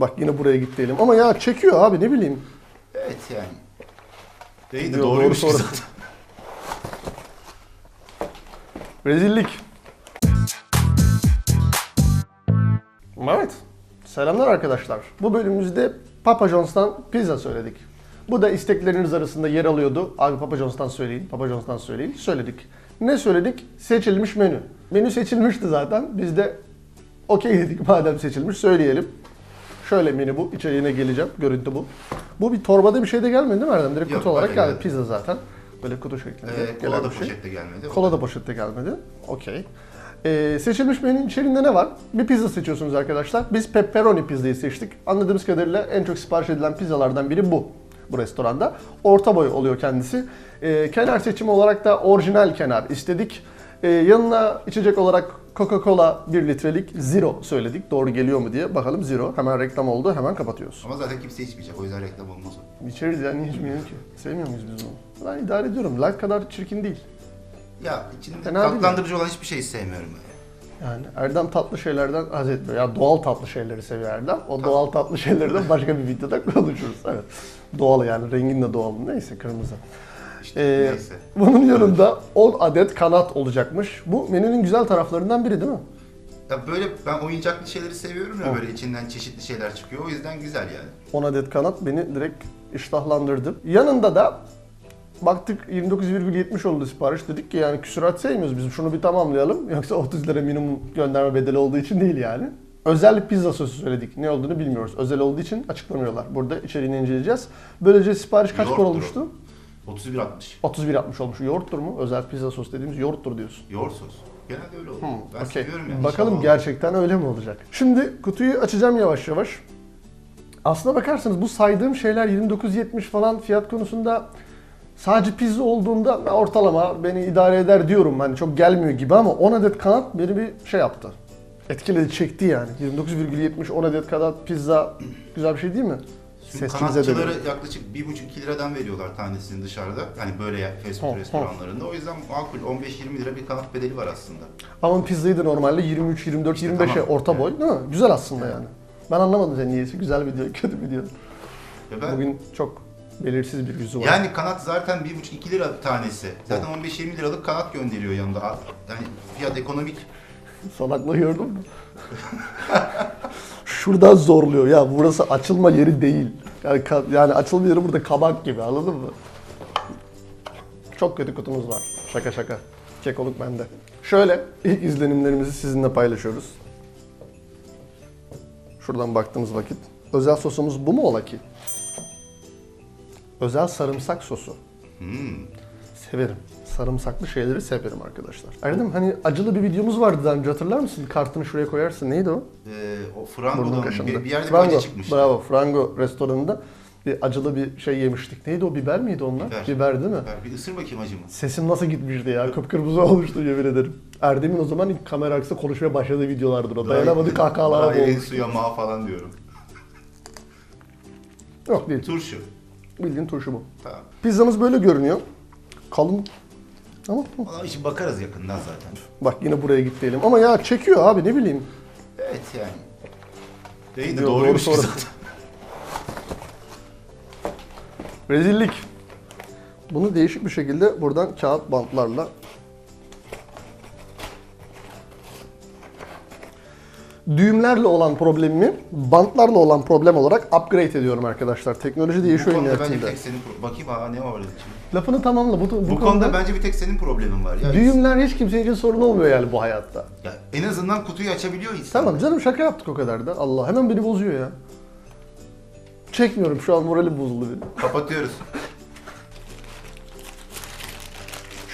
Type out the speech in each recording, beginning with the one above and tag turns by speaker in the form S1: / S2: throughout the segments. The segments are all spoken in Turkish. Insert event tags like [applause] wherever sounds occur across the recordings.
S1: Bak yine buraya git diyelim. Ama ya çekiyor abi ne bileyim.
S2: Evet yani. Değil de
S1: Doğru,
S2: doğruymuş
S1: doğru
S2: zaten. [laughs]
S1: Rezillik. Evet. Selamlar arkadaşlar. Bu bölümümüzde Papa John's'tan pizza söyledik. Bu da istekleriniz arasında yer alıyordu. Abi Papa John's'tan söyleyin, Papa John's'tan söyleyin. Söyledik. Ne söyledik? Seçilmiş menü. Menü seçilmişti zaten. Biz de okey dedik madem seçilmiş söyleyelim. Şöyle menü bu. İçeriğine geleceğim. Görüntü bu. Bu bir torbada bir şey de gelmedi değil mi Erdem? Direkt
S2: Yok,
S1: kutu olarak
S2: öyle
S1: geldi.
S2: geldi.
S1: Pizza zaten. Böyle kutu şeklinde
S2: Ee,
S1: gelen
S2: kola da
S1: bir şey.
S2: poşette gelmedi.
S1: Kola da poşette gelmedi. Okey. Ee, seçilmiş menünün içeriğinde ne var? Bir pizza seçiyorsunuz arkadaşlar. Biz pepperoni pizzayı seçtik. Anladığımız kadarıyla en çok sipariş edilen pizzalardan biri bu. Bu restoranda. Orta boy oluyor kendisi. Ee, kenar seçimi olarak da orijinal kenar istedik. Ee, yanına içecek olarak Coca-Cola 1 litrelik Zero söyledik. Doğru geliyor mu diye. Bakalım Zero. Hemen reklam oldu. Hemen kapatıyoruz.
S2: Ama zaten kimse içmeyecek. O yüzden reklam olmaz o.
S1: İçeriz ya. Niye içmiyorum ki? Sevmiyor muyuz biz bunu? Ben idare ediyorum. Light kadar çirkin değil.
S2: Ya içinde
S1: Fena
S2: tatlandırıcı olan hiçbir şeyi sevmiyorum ben.
S1: Yani Erdem tatlı şeylerden haz etmiyor. Ya doğal tatlı şeyleri seviyor Erdem. O doğal tatlı şeyleri de başka bir videoda [laughs] konuşuruz. Evet. Doğal yani rengin de doğal. Neyse kırmızı.
S2: İşte
S1: Ee,
S2: neyse.
S1: bunun yanında 10 adet kanat olacakmış. Bu menünün güzel taraflarından biri değil mi?
S2: Ya böyle ben oyuncaklı şeyleri seviyorum ya böyle içinden çeşitli şeyler çıkıyor. O yüzden güzel yani.
S1: 10 adet kanat beni direkt iştahlandırdı. Yanında da baktık 29,70 oldu sipariş. Dedik ki yani küsurat sevmiyoruz biz şunu bir tamamlayalım. [laughs] Yoksa 30 lira minimum gönderme bedeli olduğu için değil yani. Özel pizza sosu söyledik. Ne olduğunu bilmiyoruz. Özel olduğu için açıklamıyorlar. Burada içeriğini inceleyeceğiz. Böylece sipariş kaç para
S2: o.
S1: olmuştu?
S2: 31.60.
S1: 31.60 olmuş. Yoğurttur mu? Özel pizza sos dediğimiz yoğurttur diyorsun.
S2: Yoğurt sos. Genelde öyle oluyor. ben
S1: Okey.
S2: seviyorum yani.
S1: Bakalım
S2: İnşallah
S1: gerçekten öyle mi olacak? Şimdi kutuyu açacağım yavaş yavaş. Aslına bakarsanız bu saydığım şeyler 29.70 falan fiyat konusunda sadece pizza olduğunda ortalama beni idare eder diyorum. Hani çok gelmiyor gibi ama 10 adet kanat beni bir şey yaptı. Etkiledi, çekti yani. 29,70 10 adet kanat pizza güzel bir şey değil mi? Sesinize
S2: kanatçıları
S1: dedim.
S2: yaklaşık 1,5-2 liradan veriyorlar tanesini dışarıda. Hani böyle fast food restoranlarında. O yüzden makul 15-20 lira bir kanat bedeli var aslında.
S1: Ama pizzayı da normalde 23, 24,
S2: İşte
S1: 25'e
S2: tamam.
S1: orta boy
S2: Evet.
S1: değil mi? Güzel aslında yani. Ben anlamadım sen niyeyse. Güzel video, kötü video.
S2: Ya ben,
S1: Bugün çok belirsiz bir yüzü var.
S2: Yani kanat zaten 1,5-2 lira tanesi. Zaten 15-20 liralık kanat gönderiyor yanında. Yani fiyat ekonomik.
S1: Salaklığı gördün mü? [laughs] Şuradan zorluyor ya burası açılma yeri değil. Yani, yani açılma yeri burada kabak gibi anladın mı? Çok kötü kutumuz var. Şaka şaka. Kekoluk bende. Şöyle ilk izlenimlerimizi sizinle paylaşıyoruz. Şuradan baktığımız vakit. Özel sosumuz bu mu ola ki? Özel sarımsak sosu.
S2: Hmm.
S1: Severim. Sarımsaklı şeyleri severim arkadaşlar. Erdem hani acılı bir videomuz vardı daha önce hatırlar mısın? Kartını şuraya koyarsın. Neydi o?
S2: Ee, o Frango'dan bir, bir yerde bir
S1: Frango.
S2: acı çıkmıştı.
S1: Bravo. Frango restoranında bir acılı bir şey yemiştik. Neydi o? Biber miydi onlar?
S2: Biber.
S1: değil mi?
S2: Ver, Bir ısır bakayım acı mı?
S1: Sesim nasıl gitmişti ya? Kıpkırmızı olmuştu yemin ederim. Erdem'in o zaman ilk kamera arkasında konuşmaya başladığı videolardır o. Dayanamadı kahkahalara
S2: Daha elin
S1: boğulmuş.
S2: suya ma falan diyorum.
S1: Yok değil.
S2: Turşu.
S1: Bildiğin turşu bu.
S2: Tamam.
S1: Pizzamız böyle görünüyor. Kalın. Ama
S2: Ona için bakarız yakından zaten.
S1: bak yine buraya git diyelim. Ama ya çekiyor abi ne bileyim.
S2: Evet yani. Değil de
S1: Yok,
S2: doğruymuş
S1: doğru
S2: ki
S1: soru.
S2: zaten.
S1: Rezillik. Bunu değişik bir şekilde buradan kağıt bantlarla düğümlerle olan problemimi bantlarla olan problem olarak upgrade ediyorum arkadaşlar. Teknoloji
S2: Bu
S1: değişiyor
S2: konuda bence bir
S1: nihayetinde.
S2: tek senin... pro- Bakayım aa ne var şimdi?
S1: Lafını tamamla. Bu, bu,
S2: Bu, konuda bence bir tek senin problemin var. Ya,
S1: düğümler hiç kimsenin için sorun olmuyor yani bu hayatta.
S2: ya en azından kutuyu açabiliyor insan.
S1: Tamam canım şaka yaptık o kadar da. Allah hemen beni bozuyor ya. Çekmiyorum şu an moralim bozuldu benim.
S2: Kapatıyoruz.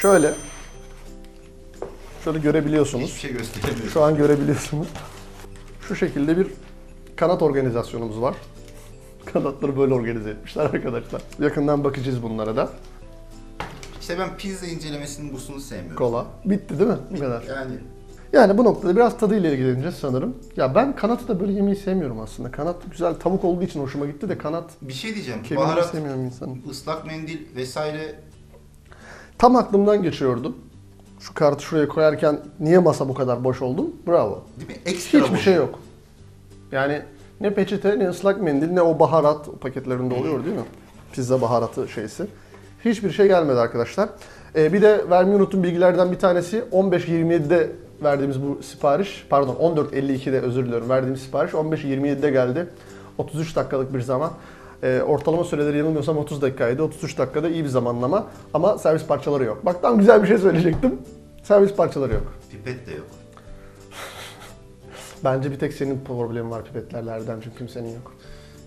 S1: Şöyle. Şöyle görebiliyorsunuz.
S2: Hiçbir şey gösteremiyoruz.
S1: Şu an görebiliyorsunuz. Şu şekilde bir kanat organizasyonumuz var. [laughs] Kanatları böyle organize etmişler arkadaşlar. Yakından bakacağız bunlara da.
S2: İşte ben pizza incelemesinin busunu sevmiyorum.
S1: Kola. Bitti değil mi? Bu kadar.
S2: Yani
S1: Yani bu noktada biraz tadıyla ilgileneceğiz sanırım. Ya ben kanatı da böyle yemeyi sevmiyorum aslında. Kanat güzel tavuk olduğu için hoşuma gitti de kanat
S2: bir şey diyeceğim. Baharat,
S1: sevmiyorum insanın.
S2: ıslak mendil vesaire
S1: Tam aklımdan geçiyordu. Şu kartı şuraya koyarken niye masa bu kadar boş oldu? Bravo.
S2: değil mi? Ekstra
S1: Hiçbir
S2: boş.
S1: şey yok. Yani Ne peçete, ne ıslak mendil, ne o baharat paketlerinde oluyor değil mi? Pizza baharatı şeysi. Hiçbir şey gelmedi arkadaşlar. Ee, bir de vermeyi unuttuğum bilgilerden bir tanesi 15.27'de verdiğimiz bu sipariş, pardon 14.52'de özür diliyorum verdiğimiz sipariş 15.27'de geldi. 33 dakikalık bir zaman. Ee, ortalama süreleri yanılmıyorsam 30 dakikaydı. 33 dakikada iyi bir zamanlama ama servis parçaları yok. Bak tam güzel bir şey söyleyecektim. Servis parçaları yok.
S2: Pipet de yok. [laughs]
S1: Bence bir tek senin problemin var pipetlerle Erdemciğim kimsenin yok.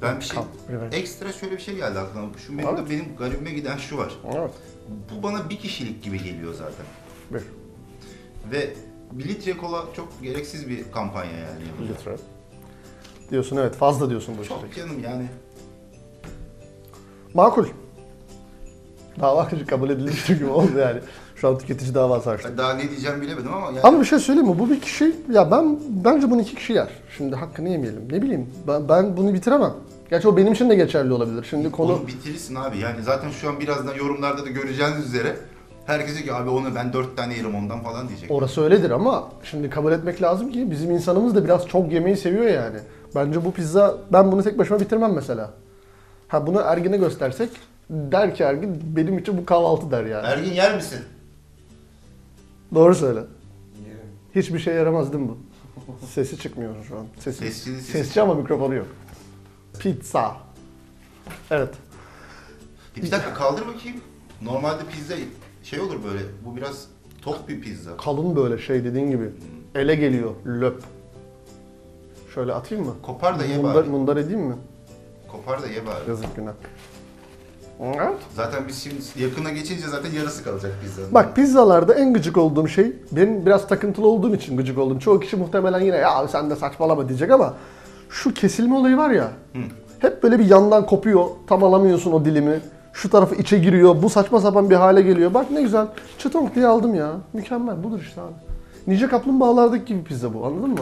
S2: Ben bir şey,
S1: revenge.
S2: ekstra şöyle bir şey geldi aklıma. Şu benim,
S1: Evet.
S2: benim garibime giden şu var.
S1: Evet.
S2: Bu bana bir kişilik gibi geliyor zaten.
S1: Bir.
S2: Ve 1 litre kola çok gereksiz bir kampanya yani.
S1: Bir litre. Diyorsun evet fazla diyorsun bu
S2: Çok canım yani.
S1: Makul. Dava [laughs] kabul edilir gibi oldu yani. Şu an tüketici davası açtı.
S2: Ben daha ne diyeceğimi bilemedim ama yani
S1: Ama bir şey söyleyeyim mi? Bu bir kişi, ya ben bence bunu iki kişi yer. Şimdi hakkını yemeyelim. Ne bileyim, ben, ben bunu bitiremem. Gerçi o benim için de geçerli olabilir. Şimdi konu...
S2: onu bitirirsin abi. Yani zaten şu an birazdan yorumlarda da göreceğiniz üzere herkes diyor ki abi onu ben 4 tane yerim ondan falan diyecek.
S1: Orası öyledir ama şimdi kabul etmek lazım ki bizim insanımız da biraz çok yemeği seviyor yani. Bence bu pizza, ben bunu tek başıma bitirmem mesela. Ha bunu Ergin'e göstersek der ki Ergin benim için bu kahvaltı der yani.
S2: Ergin yer misin?
S1: Doğru söyle. Hiçbir şey yaramaz değil mi bu? [laughs] Sesi çıkmıyor şu an. Sesi,
S2: Sesli- sesi-
S1: Sesçi ama mikrofonu yok. Pizza. Evet.
S2: Bir dakika kaldır bakayım. Normalde pizza şey olur böyle. Bu biraz tok bir pizza.
S1: Kalın böyle şey dediğin gibi. Ele geliyor. Löp. Şöyle atayım mı?
S2: Kopar da ye
S1: Mundar,
S2: bari.
S1: mundar edeyim mi?
S2: Kopar da ye bari.
S1: Yazık günah. Evet.
S2: Zaten biz şimdi yakına geçince zaten yarısı kalacak pizzanın.
S1: Bak pizzalarda en gıcık olduğum şey, benim biraz takıntılı olduğum için gıcık oldum. Çoğu kişi muhtemelen yine ya sen de saçmalama diyecek ama şu kesilme olayı var ya. Hep böyle bir yandan kopuyor, tam alamıyorsun o dilimi. Şu tarafı içe giriyor, bu saçma sapan bir hale geliyor. Bak ne güzel, çıtonk diye aldım ya. Mükemmel, budur işte abi. Nice kaplumbağalardaki gibi pizza bu, anladın mı?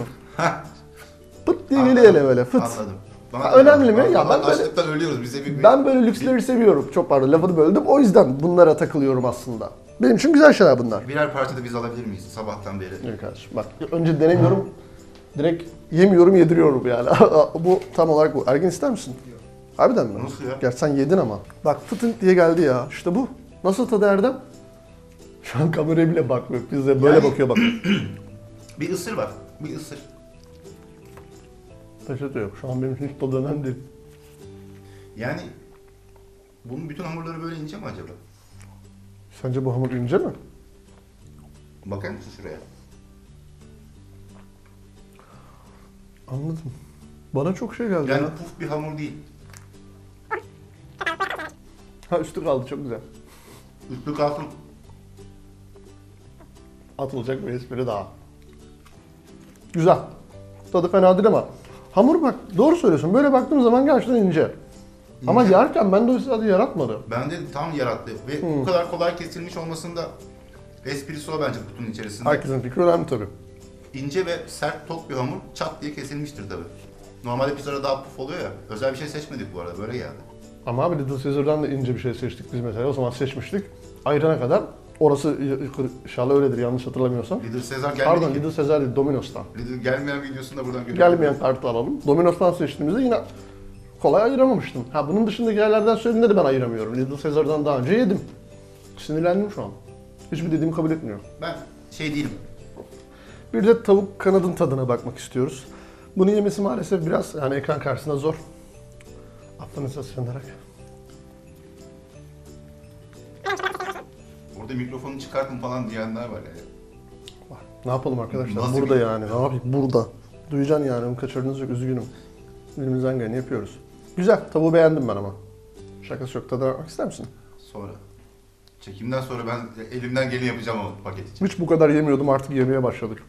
S1: Pıt diye geliyor böyle, fıt.
S2: Anladım.
S1: Ha,
S2: da-
S1: önemli mi? Ya ben böyle-
S2: ölüyoruz. Bize bir,
S1: Ben böyle lüksleri seviyorum. Çok pardon lafını böldüm. O yüzden bunlara takılıyorum aslında. Benim için güzel şeyler bunlar.
S2: birer parça da biz alabilir miyiz sabahtan beri?
S1: Evet kardeşim bak önce denemiyorum. Direkt yemiyorum yediriyorum yani. [laughs] bu tam olarak bu. Ergin ister misin? Harbiden mi?
S2: Nasıl ya?
S1: Gerçi sen yedin ama. Bak fıtınk diye geldi ya. İşte bu. Nasıl tadı Erdem? Şu an kameraya bile bakmıyor. Bize böyle
S2: Yani-
S1: bakıyor bak. [clears throat]
S2: Bir ısır var. Bir ısır.
S1: Peçete yok. Şu an benim için hiç tadı önemli değil.
S2: Yani bunun bütün hamurları böyle ince mi acaba?
S1: Sence bu hamur ince mi?
S2: Bakar mısın şuraya?
S1: Anladım. Bana çok şey geldi
S2: Yani
S1: ya.
S2: puf bir hamur değil.
S1: Ha üstü kaldı çok güzel.
S2: Üstü kalsın.
S1: atılacak bir espri daha. Güzel. Tadı fena değil ama. Hamur bak doğru söylüyorsun. Böyle baktığım zaman gerçekten ince. Ama
S2: İnce.
S1: yerken bende o tadı yaratmadı.
S2: Bende tam yarattı. Ve bu kadar kolay kesilmiş olmasında esprisi o bence kutunun içerisinde.
S1: Herkesin fikri önemli tabii.
S2: İnce ve sert tok bir hamur çat diye kesilmiştir tabi. Normalde pizzada daha puf oluyor ya. Özel bir şey seçmedik bu arada. Böyle geldi.
S1: Ama abi Little Caesar'dan da ince bir şey seçtik biz mesela. O zaman seçmiştik. Ayırana kadar orası inşallah öyledir yanlış hatırlamıyorsam.
S2: Lidl Sezar gelmedi
S1: Pardon
S2: ki.
S1: Little Caesar değil Domino's'tan.
S2: Lidl gelmeyen videosunu da buradan görelim.
S1: Gelmeyen kartı alalım. Domino's'tan seçtiğimizde yine kolay ayıramamıştım. Ha bunun dışındaki yerlerden söylediğinde de ben ayıramıyorum. Little Caesar'dan daha önce yedim. Sinirlendim şu an. Hiçbir dediğimi kabul etmiyor.
S2: Ben şey değilim.
S1: Bir de tavuk kanadın tadına bakmak istiyoruz. Bunu yemesi maalesef biraz yani ekran karşısında zor. Affınıza sığınarak.
S2: Orada mikrofonu çıkartın falan diyenler var yani.
S1: Ne yapalım arkadaşlar?
S2: Nasıl
S1: burada
S2: bir-
S1: yani. Ne yapayım? Burada. Duyacaksın yani. Onu kaçırdığınız yok. Üzgünüm. Elimizden geleni yapıyoruz. Güzel. Tavuğu beğendim ben ama. Şakası yok. Tadına bakmak ister misin?
S2: Sonra. Çekimden sonra ben elimden geleni yapacağım o paket için.
S1: Hiç bu kadar yemiyordum. Artık yemeye başladık.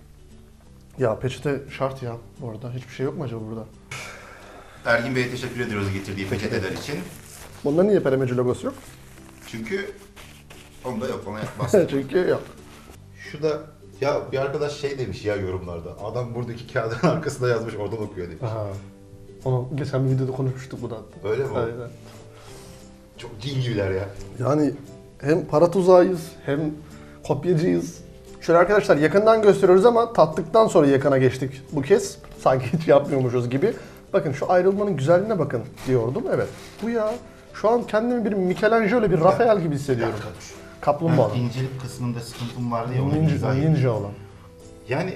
S1: Ya peçete şart ya bu arada. Hiçbir şey yok mu acaba burada?
S2: Ergin Bey'e teşekkür ediyoruz getirdiği peçeteler için.
S1: Bunda niye peremeci logosu yok?
S2: Çünkü onda yok ona bastım. [laughs]
S1: Çünkü yok.
S2: Şu da ya bir arkadaş şey demiş ya yorumlarda. Adam buradaki kağıdın [laughs] arkasında yazmış oradan okuyor demiş.
S1: Aha. Onu geçen bir videoda konuşmuştuk bu da.
S2: Öyle mi?
S1: Aynen.
S2: Çok cin gibiler ya.
S1: Yani hem para tuzağıyız hem kopyacıyız. Şöyle arkadaşlar yakından gösteriyoruz ama tattıktan sonra yakına geçtik bu kez. Sanki hiç yapmıyormuşuz gibi. Bakın şu ayrılmanın güzelliğine bakın diyordum. Evet. Bu ya. Şu an kendimi bir Michelangelo, bir Rafael gibi hissediyorum.
S2: dakika dur.
S1: Kaplumbağa.
S2: Ha, İncelik kısmında sıkıntım vardı ya onu izah edeyim.
S1: ninja olan.
S2: Yani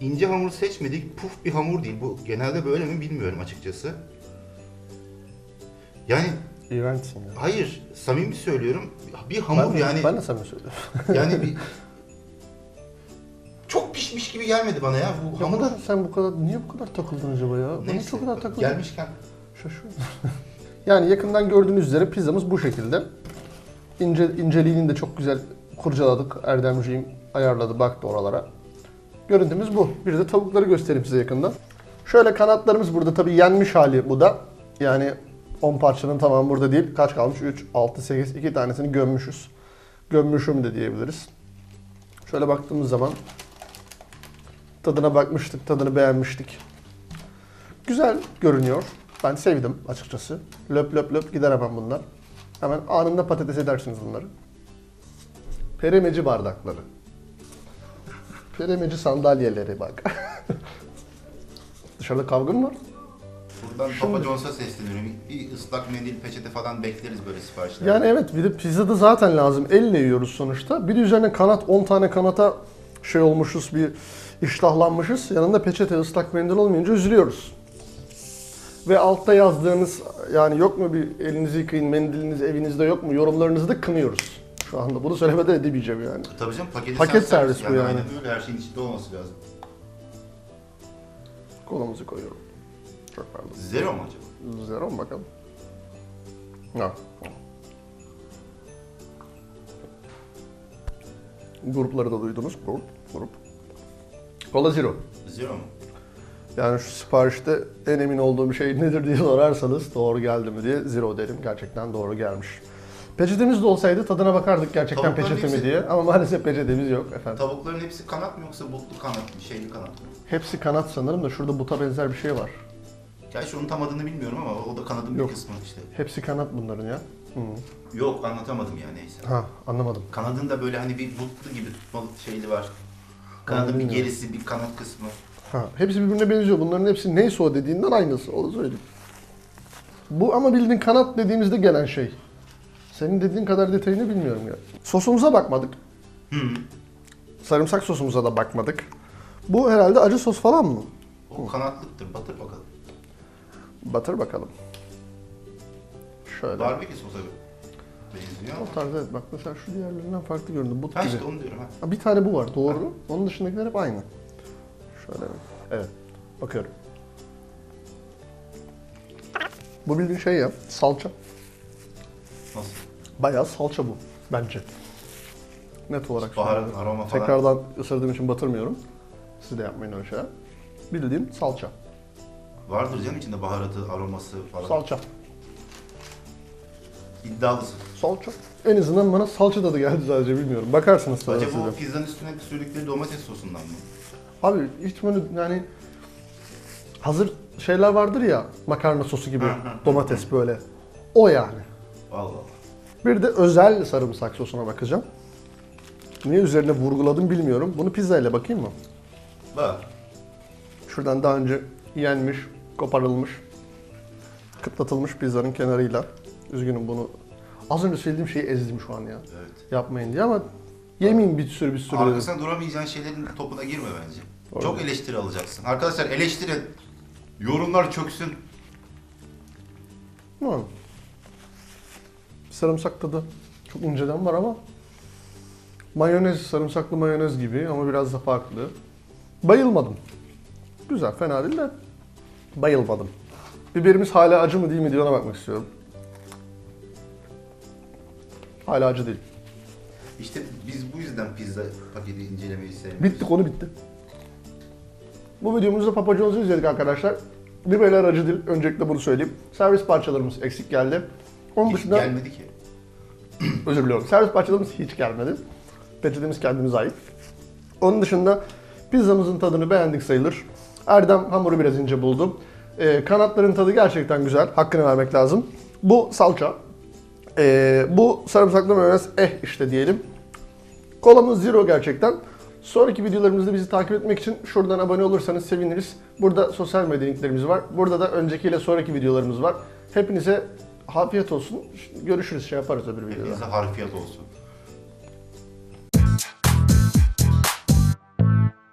S2: ince hamur seçmedik, puf bir hamur değil. Bu genelde böyle mi bilmiyorum açıkçası. Yani
S1: İğrençsin ya.
S2: hayır, samimi söylüyorum. Bir hamur
S1: ben,
S2: yani
S1: Ben de sana söylüyorum.
S2: yani [laughs] bir çok pişmiş gibi gelmedi bana ya bu
S1: Ne
S2: hamur.
S1: kadar sen bu kadar niye bu kadar takıldın acaba ya? Bana
S2: Neyse,
S1: çok kadar takıldın.
S2: Gelmişken
S1: Şaşırdım. [laughs] yani yakından gördüğünüz üzere pizzamız bu şekilde. İnce, inceliğini de çok güzel kurcaladık. Erdemciğim ayarladı, baktı oralara. Görüntümüz bu. Bir de tavukları göstereyim size yakından. Şöyle kanatlarımız burada tabii yenmiş hali bu da. Yani 10 parçanın tamamı burada değil. Kaç kalmış? 3, 6, 8, 2 tanesini gömmüşüz. Gömmüşüm de diyebiliriz. Şöyle baktığımız zaman tadına bakmıştık, tadını beğenmiştik. Güzel görünüyor. Ben sevdim açıkçası. Löp löp löp gider hemen bunlar. Hemen anında patates edersiniz bunları. Peremeci bardakları. Peremeci sandalyeleri bak. [laughs] Dışarıda kavga mı var?
S2: buradan Papa John's'a sesleniyorum. Bir ıslak mendil, peçete falan bekleriz böyle siparişler.
S1: Yani evet bir de pizzada zaten lazım. Elle yiyoruz sonuçta. Bir de üzerine kanat 10 tane kanata şey olmuşuz bir iştahlanmışız. Yanında peçete ıslak mendil olmayınca üzülüyoruz. Ve altta yazdığınız yani yok mu bir elinizi yıkayın mendiliniz evinizde yok mu yorumlarınızı da kınıyoruz. Şu anda bunu söylemeden edemeyeceğim yani.
S2: Tabii canım paketi
S1: Paket
S2: sen
S1: servis bu yani.
S2: Aynen öyle her şeyin içinde olması lazım.
S1: Kolumuzu koyuyorum. Çok pardon.
S2: Zero mu acaba?
S1: Zero mu bakalım? Ha. Grupları da duydunuz. Grup, grup. Kola Zero.
S2: Zero mu?
S1: Yani şu siparişte en emin olduğum şey nedir diye sorarsanız doğru geldi mi diye Zero derim. Gerçekten doğru gelmiş. Peçetemiz de olsaydı tadına bakardık gerçekten
S2: Tavukların
S1: peçete mi
S2: hepsi-
S1: diye. Ama maalesef peçetemiz yok efendim.
S2: Tavukların hepsi kanat mı yoksa bulutlu kanat mı, şeyli kanat mı?
S1: Hepsi kanat sanırım da şurada buta benzer bir şey var.
S2: Gerçi onun tam adını bilmiyorum ama o da kanadın
S1: Yok.
S2: bir kısmı işte.
S1: Hepsi kanat bunların ya. Hı.
S2: Yok anlatamadım ya neyse.
S1: Ha anlamadım.
S2: Kanadın da böyle hani bir butlu gibi tutmalı şeyli var. Kanadın bir
S1: bilmiyorum.
S2: gerisi, bir kanat kısmı.
S1: Ha, hepsi birbirine benziyor. Bunların hepsi neyse o dediğinden aynısı. Onu söyleyeyim. Bu ama bildiğin kanat dediğimizde gelen şey. Senin dediğin kadar detayını bilmiyorum ya. Sosumuza bakmadık.
S2: Hı.
S1: Sarımsak sosumuza da bakmadık. Bu herhalde acı sos falan mı?
S2: O kanatlıktır. Batır bakalım.
S1: Batır bakalım. Şöyle.
S2: Barbekü sosa benziyor ama.
S1: O tarz evet. Bak mesela şu diğerlerinden farklı göründü. But
S2: Ha
S1: gibi.
S2: işte onu diyorum ha.
S1: Ha, bir tane bu var doğru. Onun dışındakiler hep aynı. Şöyle evet. Bakıyorum. Bu bildiğin şey ya salça.
S2: Nasıl?
S1: Bayağı salça bu bence. Net olarak
S2: Baharat, aroma falan.
S1: Tekrardan ısırdığım için batırmıyorum. Siz de yapmayın öyle şeyler. Bildiğin salça.
S2: Vardır canım içinde baharatı, aroması falan.
S1: Salça.
S2: İddialısın.
S1: Salça. En azından bana salça tadı geldi sadece bilmiyorum. Bakarsınız sonra
S2: Acaba
S1: size.
S2: o pizzanın üstüne sürdükleri domates sosundan mı?
S1: Abi hiç böyle yani hazır şeyler vardır ya makarna sosu gibi domates böyle. O yani.
S2: Allah Allah.
S1: Bir de özel sarımsak sosuna bakacağım. Niye üzerine vurguladım bilmiyorum. Bunu pizza ile bakayım mı?
S2: Bak.
S1: Şuradan daha önce yenmiş, koparılmış, kıtlatılmış pizzanın kenarıyla. Üzgünüm bunu. Az önce söylediğim şeyi ezdim şu an ya.
S2: Evet.
S1: Yapmayın diye ama yemeyin bir sürü bir sürü.
S2: Arkasına duramayacağın şeylerin topuna girme bence.
S1: Doğru.
S2: Çok eleştiri alacaksın. Arkadaşlar eleştirin. Yorumlar çöksün.
S1: Hı. Sarımsak tadı çok inceden var ama mayonez, sarımsaklı mayonez gibi ama biraz da farklı. Bayılmadım. Güzel, fena değil de bayılmadım. Biberimiz hala acı mı değil mi diye ona bakmak istiyorum. Hala acı değil.
S2: İşte biz bu yüzden pizza paketi incelemeyi sevmiyoruz.
S1: Bitti, konu bitti. Bu videomuzda Papa John's'u izledik arkadaşlar. Biberler acı değil, öncelikle bunu söyleyeyim. Servis parçalarımız eksik geldi. Onun
S2: Hiç
S1: dışında...
S2: gelmedi ki. [clears throat]
S1: Özür diliyorum. Servis parçalarımız hiç gelmedi. Peçetemiz kendimize ait. Onun dışında pizzamızın tadını beğendik sayılır. Erdem hamuru biraz ince buldum. Ee, kanatların tadı gerçekten güzel. Hakkını vermek lazım. Bu salça. Ee, bu sarımsaklı mayonez eh işte diyelim. Kolamız zero gerçekten. Sonraki videolarımızda bizi takip etmek için şuradan abone olursanız seviniriz. Burada sosyal medya linklerimiz var. Burada da öncekiyle sonraki videolarımız var. Hepinize afiyet olsun. Görüşürüz şey yaparız öbür videoda.
S2: Hepinize harfiyat olsun.